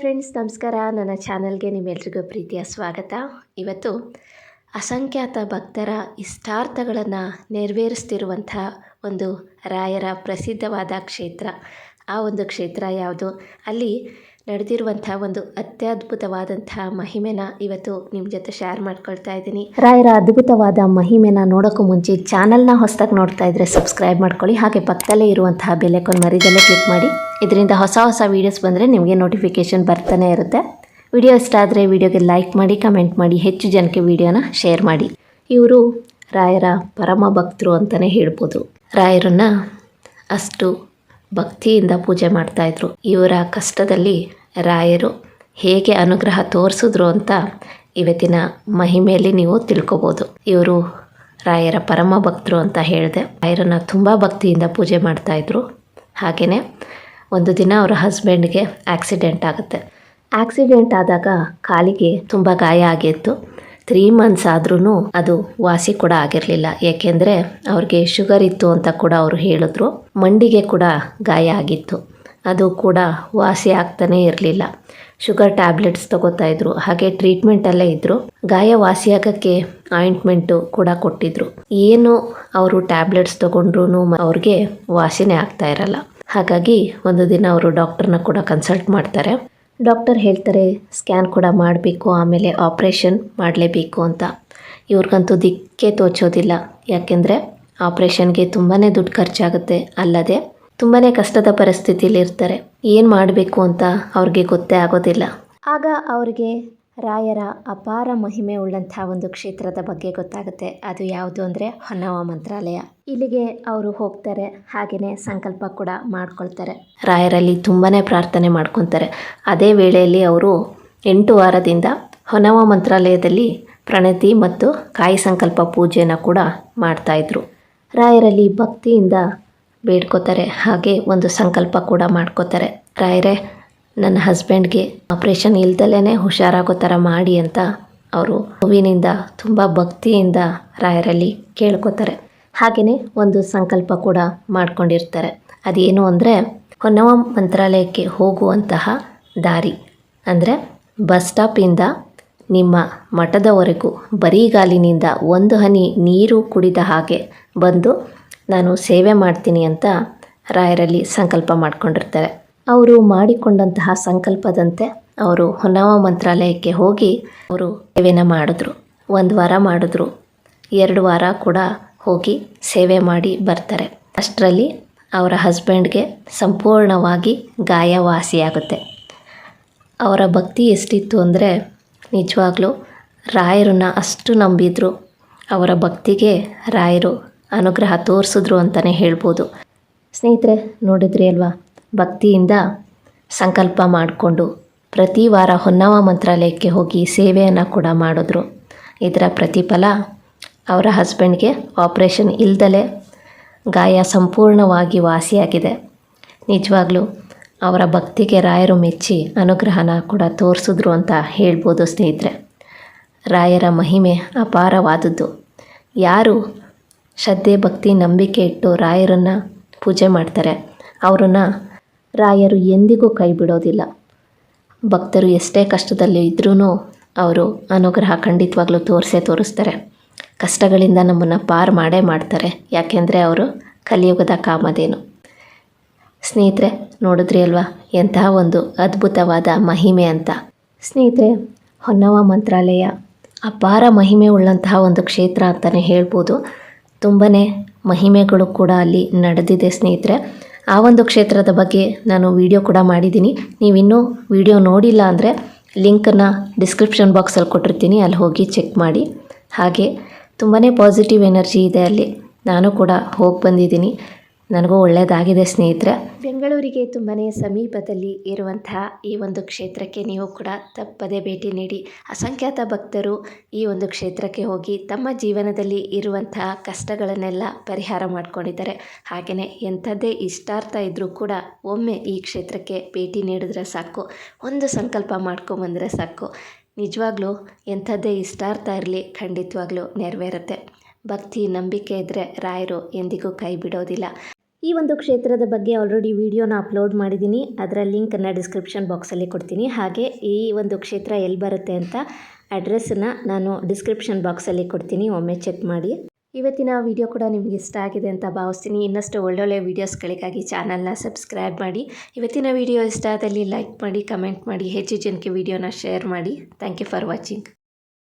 Friends, ನಮಸ್ಕಾರ. ನನ್ನ ಚಾನಲ್ಗೆ ನಿಮ್ಮೆಲ್ರಿಗೂ ಪ್ರೀತಿಯ ಸ್ವಾಗತ. ಇವತ್ತು ಅಸಂಖ್ಯಾತ ಭಕ್ತರ ಇಷ್ಟಾರ್ಥಗಳನ್ನು ನೆರವೇರಿಸ್ತಿರುವಂಥ ಒಂದು ರಾಯರ ಪ್ರಸಿದ್ಧವಾದ ಕ್ಷೇತ್ರ. ಆ ಒಂದು ಕ್ಷೇತ್ರ ಯಾವುದು? ಅಲ್ಲಿ ನಡೆದಿರುವಂಥ ಒಂದು ಅತ್ಯದ್ಭುತವಾದಂಥ ಮಹಿಮೆನ ಇವತ್ತು ನಿಮ್ಮ ಜೊತೆ ಶೇರ್ ಮಾಡ್ಕೊಳ್ತಾ ಇದ್ದೀನಿ. ರಾಯರ ಅದ್ಭುತವಾದ ಮಹಿಮೆನ ನೋಡೋಕ್ಕೂ ಮುಂಚೆ ಚಾನಲ್ನ ಹೊಸದಾಗಿ ನೋಡ್ತಾ ಇದ್ದರೆ ಸಬ್ಸ್ಕ್ರೈಬ್ ಮಾಡ್ಕೊಳ್ಳಿ. ಹಾಗೆ ಪಕ್ಕದಲ್ಲೇ ಇರುವಂತಹ ಬೆಲೆಕೊಂಡು ಮರಿದಲ್ಲೇ ಕ್ಲಿಕ್ ಮಾಡಿ. ಇದರಿಂದ ಹೊಸ ಹೊಸ ವೀಡಿಯೋಸ್ ಬಂದರೆ ನಿಮಗೆ ನೋಟಿಫಿಕೇಷನ್ ಬರ್ತಾನೆ ಇರುತ್ತೆ. ವಿಡಿಯೋ ಇಷ್ಟ ಆದರೆ ವಿಡಿಯೋಗೆ ಲೈಕ್ ಮಾಡಿ ಕಮೆಂಟ್ ಮಾಡಿ, ಹೆಚ್ಚು ಜನಕ್ಕೆ ವಿಡಿಯೋನ ಶೇರ್ ಮಾಡಿ. ಇವರು ರಾಯರ ಪರಮ ಭಕ್ತರು ಅಂತಲೇ ಹೇಳ್ಬೋದು. ರಾಯರನ್ನು ಅಷ್ಟು ಭಕ್ತಿಯಿಂದ ಪೂಜೆ ಮಾಡ್ತಾಯಿದ್ರು ಇವರ ಕಷ್ಟದಲ್ಲಿ ರಾಯರು ಹೇಗೆ ಅನುಗ್ರಹ ತೋರಿಸಿದ್ರು ಅಂತ ಇವತ್ತಿನ ಮಹಿಮೆಯಲ್ಲಿ ನೀವು ತಿಳ್ಕೊಬೋದು. ಇವರು ರಾಯರ ಪರಮ ಭಕ್ತರು ಅಂತ ಹೇಳಿದೆ. ರಾಯರನ್ನು ತುಂಬ ಭಕ್ತಿಯಿಂದ ಪೂಜೆ ಮಾಡ್ತಾಯಿದ್ರು ಹಾಗೆಯೇ ಒಂದು ದಿನ ಅವರ ಹಸ್ಬೆಂಡ್ಗೆ ಆಕ್ಸಿಡೆಂಟ್ ಆಗುತ್ತೆ. ಆಕ್ಸಿಡೆಂಟ್ ಆದಾಗ ಕಾಲಿಗೆ ತುಂಬ ಗಾಯ ಆಗಿತ್ತು. ತ್ರೀ ಮಂತ್ಸ್ ಆದ್ರೂ ಅದು ವಾಸಿ ಕೂಡ ಆಗಿರಲಿಲ್ಲ. ಏಕೆಂದರೆ ಅವ್ರಿಗೆ ಶುಗರ್ ಇತ್ತು ಅಂತ ಕೂಡ ಅವರು ಹೇಳಿದ್ರು. ಮಂಡಿಗೆ ಕೂಡ ಗಾಯ ಆಗಿತ್ತು. ಅದು ಕೂಡ ವಾಸಿ ಆಗ್ತಾನೇ ಇರಲಿಲ್ಲ. ಶುಗರ್ ಟ್ಯಾಬ್ಲೆಟ್ಸ್ ತಗೋತಾ ಇದ್ರು. ಹಾಗೆ ಟ್ರೀಟ್ಮೆಂಟಲ್ಲೇ ಇದ್ದರು ಗಾಯ ವಾಸಿಯಾಗಕ್ಕೆ ಆಯಿಂಟ್ಮೆಂಟು ಕೂಡ ಕೊಟ್ಟಿದ್ರು. ಏನು ಅವರು ಟ್ಯಾಬ್ಲೆಟ್ಸ್ ತೊಗೊಂಡ್ರು ಅವ್ರಿಗೆ ವಾಸಿನೇ ಆಗ್ತಾ ಇರಲ್ಲ. ಹಾಗಾಗಿ ಒಂದು ದಿನ ಅವರು ಡಾಕ್ಟರ್ನ ಕೂಡ ಕನ್ಸಲ್ಟ್ ಮಾಡ್ತಾರೆ. ಡಾಕ್ಟರ್ ಹೇಳ್ತಾರೆ, ಸ್ಕ್ಯಾನ್ ಕೂಡ ಮಾಡಬೇಕು, ಆಮೇಲೆ ಆಪ್ರೇಷನ್ ಮಾಡಲೇಬೇಕು ಅಂತ. ಇವ್ರಿಗಂತೂ ದಿಕ್ಕೇ ತೋಚೋದಿಲ್ಲ. ಯಾಕೆಂದರೆ ಆಪ್ರೇಷನ್ಗೆ ತುಂಬಾ ದುಡ್ಡು ಖರ್ಚಾಗುತ್ತೆ ಅಲ್ಲದೆ ತುಂಬಾ ಕಷ್ಟದ ಪರಿಸ್ಥಿತಿಯಲ್ಲಿ ಇರ್ತಾರೆ ಏನು ಮಾಡಬೇಕು ಅಂತ ಅವ್ರಿಗೆ ಗೊತ್ತೇ ಆಗೋದಿಲ್ಲ. ಆಗ ಅವರಿಗೆ ರಾಯರ ಅಪಾರ ಮಹಿಮೆ ಉಳ್ಳಂಥ ಒಂದು ಕ್ಷೇತ್ರದ ಬಗ್ಗೆ ಗೊತ್ತಾಗುತ್ತೆ. ಅದು ಯಾವುದು ಅಂದರೆ ಹೊನ್ನವ ಮಂತ್ರಾಲಯ. ಇಲ್ಲಿಗೆ ಅವರು ಹೋಗ್ತಾರೆ ಹಾಗೆಯೇ ಸಂಕಲ್ಪ ಕೂಡ ಮಾಡ್ಕೊಳ್ತಾರೆ. ರಾಯರಲ್ಲಿ ತುಂಬಾ ಪ್ರಾರ್ಥನೆ ಮಾಡ್ಕೊತಾರೆ. ಅದೇ ವೇಳೆಯಲ್ಲಿ ಅವರು ಎಂಟು ವಾರದಿಂದ ಹೊನ್ನವ ಮಂತ್ರಾಲಯದಲ್ಲಿ ಪ್ರಣತಿ ಮತ್ತು ಕಾಯಿ ಸಂಕಲ್ಪ ಪೂಜೆಯನ್ನು ಕೂಡ ಮಾಡ್ತಾಯಿದ್ರು ರಾಯರಲ್ಲಿ ಭಕ್ತಿಯಿಂದ ಬೇಡ್ಕೋತಾರೆ, ಹಾಗೆ ಒಂದು ಸಂಕಲ್ಪ ಕೂಡ ಮಾಡ್ಕೋತಾರೆ. ರಾಯರೇ ನನ್ನ ಹಸ್ಬೆಂಡ್ಗೆ ಆಪ್ರೇಷನ್ ಇಲ್ದಲೇ ಹುಷಾರಾಗೋ ಥರ ಮಾಡಿ ಅಂತ ಅವರು ಹೂವಿನಿಂದ, ತುಂಬ ಭಕ್ತಿಯಿಂದ ರಾಯರಲ್ಲಿ ಕೇಳ್ಕೊತಾರೆ. ಹಾಗೆಯೇ ಒಂದು ಸಂಕಲ್ಪ ಕೂಡ ಮಾಡ್ಕೊಂಡಿರ್ತಾರೆ. ಅದೇನು ಅಂದರೆ, ಹೊನ್ನವ ಮಂತ್ರಾಲಯಕ್ಕೆ ಹೋಗುವಂತಹ ದಾರಿ. ಅಂದರೆ, ಬಸ್ ಸ್ಟಾಪಿಂದ ನಿಮ್ಮ ಮಠದವರೆಗೂ ಬರೀಗಾಲಿನಿಂದ ಒಂದು ಹನಿ ನೀರು ಕುಡಿದ ಹಾಗೆ ಬಂದು ನಾನು ಸೇವೆ ಮಾಡ್ತೀನಿ ಅಂತ ರಾಯರಲ್ಲಿ ಸಂಕಲ್ಪ ಮಾಡ್ಕೊಂಡಿರ್ತಾರೆ. ಅವರು ಮಾಡಿಕೊಂಡಂತಹ ಸಂಕಲ್ಪದಂತೆ ಅವರು ಹೊನ್ನಾವ ಮಂತ್ರಾಲಯಕ್ಕೆ ಹೋಗಿ ಅವರು ಸೇವೆನ ಮಾಡಿದ್ರು. ಒಂದು ವಾರ ಮಾಡಿದ್ರು. ಎರಡು ವಾರ ಕೂಡ ಹೋಗಿ ಸೇವೆ ಮಾಡಿ ಬರ್ತಾರೆ. ಅಷ್ಟರಲ್ಲಿ ಅವರ ಹಸ್ಬೆಂಡ್ಗೆ ಸಂಪೂರ್ಣವಾಗಿ ಗಾಯ ವಾಸಿಯಾಗುತ್ತೆ ಅವರ ಭಕ್ತಿ ಎಷ್ಟಿತ್ತು ಅಂದರೆ ನಿಜವಾಗ್ಲೂ ರಾಯರನ್ನ ಅಷ್ಟು ನಂಬಿದ್ರು. ಅವರ ಭಕ್ತಿಗೆ ರಾಯರು ಅನುಗ್ರಹ ತೋರಿಸಿದ್ರು ಅಂತಲೇ ಹೇಳ್ಬೋದು. ಸ್ನೇಹಿತರೆ, ನೋಡಿದ್ರಿ ಅಲ್ವಾ? ಭಕ್ತಿಯಿಂದ ಸಂಕಲ್ಪ ಮಾಡಿಕೊಂಡು ಪ್ರತಿ ವಾರ ಹೊನ್ನವ ಮಂತ್ರಾಲಯಕ್ಕೆ ಹೋಗಿ ಸೇವೆಯನ್ನು ಕೂಡ ಮಾಡಿದ್ರು. ಇದರ ಪ್ರತಿಫಲ ಅವರ ಹಸ್ಬೆಂಡ್ಗೆ ಆಪ್ರೇಷನ್ ಇಲ್ದಲೇ ಗಾಯ ಸಂಪೂರ್ಣವಾಗಿ ವಾಸಿಯಾಗಿದೆ. ನಿಜವಾಗ್ಲೂ ಅವರ ಭಕ್ತಿಗೆ ರಾಯರು ಮೆಚ್ಚಿ ಅನುಗ್ರಹನ ಕೂಡ ತೋರಿಸಿದ್ರು ಅಂತ ಹೇಳ್ಬೋದು ಸ್ನೇಹಿತರೆ. ರಾಯರ ಮಹಿಮೆ ಅಪಾರವಾದದ್ದು. ಯಾರು ಶ್ರದ್ಧೆ, ಭಕ್ತಿ, ನಂಬಿಕೆ ಇಟ್ಟು ರಾಯರನ್ನು ಪೂಜೆ ಮಾಡ್ತಾರೆ, ಅವರನ್ನು ರಾಯರು ಎಂದಿಗೂ ಕೈ ಬಿಡೋದಿಲ್ಲ ಭಕ್ತರು ಎಷ್ಟೇ ಕಷ್ಟದಲ್ಲಿ ಇದ್ರೂ ಅವರು ಅನುಗ್ರಹ ಖಂಡಿತವಾಗ್ಲೂ ತೋರಿಸೇ ತೋರಿಸ್ತಾರೆ. ಕಷ್ಟಗಳಿಂದ ನಮ್ಮನ್ನು ಪಾರು ಮಾಡೇ ಮಾಡ್ತಾರೆ. ಯಾಕೆಂದರೆ ಅವರು ಕಲಿಯುಗದ ಕಾಮಧೇನು. ಸ್ನೇಹಿತರೆ, ನೋಡಿದ್ರಿ ಅಲ್ವಾ? ಎಂತಹ ಒಂದು ಅದ್ಭುತವಾದ ಮಹಿಮೆ ಅಂತ. ಸ್ನೇಹಿತರೆ, ಹೊನ್ನವ ಮಂತ್ರಾಲಯ ಅಪಾರ ಮಹಿಮೆ ಉಳ್ಳಂತಹ ಒಂದು ಕ್ಷೇತ್ರ ಅಂತಲೇ ಹೇಳ್ಬೋದು. ತುಂಬಾ ಮಹಿಮೆಗಳು ಕೂಡ ಅಲ್ಲಿ ನಡೆದಿದೆ ಸ್ನೇಹಿತರೆ. ಆ ಒಂದು ಕ್ಷೇತ್ರದ ಬಗ್ಗೆ ನಾನು ವಿಡಿಯೋ ಕೂಡ ಮಾಡಿದ್ದೀನಿ. ನೀವಿನ್ನೂ ವಿಡಿಯೋ ನೋಡಿಲ್ಲ ಅಂದರೆ ಲಿಂಕನ್ನು ಡಿಸ್ಕ್ರಿಪ್ಷನ್ ಬಾಕ್ಸಲ್ಲಿ ಕೊಟ್ಟಿರ್ತೀನಿ. ಅಲ್ಲಿ ಹೋಗಿ ಚೆಕ್ ಮಾಡಿ. ಹಾಗೆ ತುಂಬಾ ಪಾಸಿಟಿವ್ ಎನರ್ಜಿ ಇದೆ ಅಲ್ಲಿ. ನಾನು ಕೂಡ ಹೋಗಿ ಬಂದಿದ್ದೀನಿ. ನನಗೂ ಒಳ್ಳೆಯದಾಗಿದೆ ಸ್ನೇಹಿತರೆ. ಬೆಂಗಳೂರಿಗೆ ತುಂಬಾ ಸಮೀಪದಲ್ಲಿ ಇರುವಂತಹ ಈ ಒಂದು ಕ್ಷೇತ್ರಕ್ಕೆ ನೀವು ಕೂಡ ತಪ್ಪದೇ ಭೇಟಿ ನೀಡಿ. ಅಸಂಖ್ಯಾತ ಭಕ್ತರು ಈ ಒಂದು ಕ್ಷೇತ್ರಕ್ಕೆ ಹೋಗಿ ತಮ್ಮ ಜೀವನದಲ್ಲಿ ಇರುವಂತಹ ಕಷ್ಟಗಳನ್ನೆಲ್ಲ ಪರಿಹಾರ ಮಾಡಿಕೊಂಡಿದ್ದಾರೆ. ಹಾಗೆಯೇ ಎಂಥದ್ದೇ ಇಷ್ಟಾರ್ಥ ಇದ್ದರೂ ಕೂಡ ಒಮ್ಮೆ ಈ ಕ್ಷೇತ್ರಕ್ಕೆ ಭೇಟಿ ನೀಡಿದ್ರೆ ಸಾಕು. ಒಂದು ಸಂಕಲ್ಪ ಮಾಡ್ಕೊಂಬಂದರೆ ಸಾಕು. ನಿಜವಾಗ್ಲೂ ಎಂಥದ್ದೇ ಇಷ್ಟಾರ್ಥ ಇರಲಿ ಖಂಡಿತವಾಗ್ಲೂ ನೆರವೇರುತ್ತೆ. ಭಕ್ತಿ, ನಂಬಿಕೆ ಇದ್ದರೆ ರಾಯರು ಎಂದಿಗೂ ಕೈ ಬಿಡೋದಿಲ್ಲ. ಈ ಒಂದು ಕ್ಷೇತ್ರದ ಬಗ್ಗೆ ಆಲ್ರೆಡಿ ವಿಡಿಯೋನ ಅಪ್ಲೋಡ್ ಮಾಡಿದ್ದೀನಿ. ಅದರ ಲಿಂಕನ್ನು ಡಿಸ್ಕ್ರಿಪ್ಷನ್ ಬಾಕ್ಸಲ್ಲಿ ಕೊಡ್ತೀನಿ. ಹಾಗೆ ಈ ಒಂದು ಕ್ಷೇತ್ರ ಎಲ್ಲಿ ಬರುತ್ತೆ ಅಂತ ಅಡ್ರೆಸ್ಸನ್ನು ನಾನು ಡಿಸ್ಕ್ರಿಪ್ಷನ್ ಬಾಕ್ಸಲ್ಲಿ ಕೊಡ್ತೀನಿ. ಒಮ್ಮೆ ಚೆಕ್ ಮಾಡಿ. ಇವತ್ತಿನ ವಿಡಿಯೋ ಕೂಡ ನಿಮಗೆ ಇಷ್ಟ ಆಗಿದೆ ಅಂತ ಭಾವಿಸ್ತೀನಿ. ಇನ್ನಷ್ಟು ಒಳ್ಳೊಳ್ಳೆ ವೀಡಿಯೋಸ್ಗಳಿಗಾಗಿ ಚಾನಲ್ನ ಸಬ್ಸ್ಕ್ರೈಬ್ ಮಾಡಿ. ಇವತ್ತಿನ ವಿಡಿಯೋ ಇಷ್ಟ ಆದಲ್ಲಿ ಲೈಕ್ ಮಾಡಿ ಕಮೆಂಟ್ ಮಾಡಿ, ಹೆಚ್ಚು ಜನಕ್ಕೆ ವಿಡಿಯೋನ ಶೇರ್ ಮಾಡಿ. Thank you for watching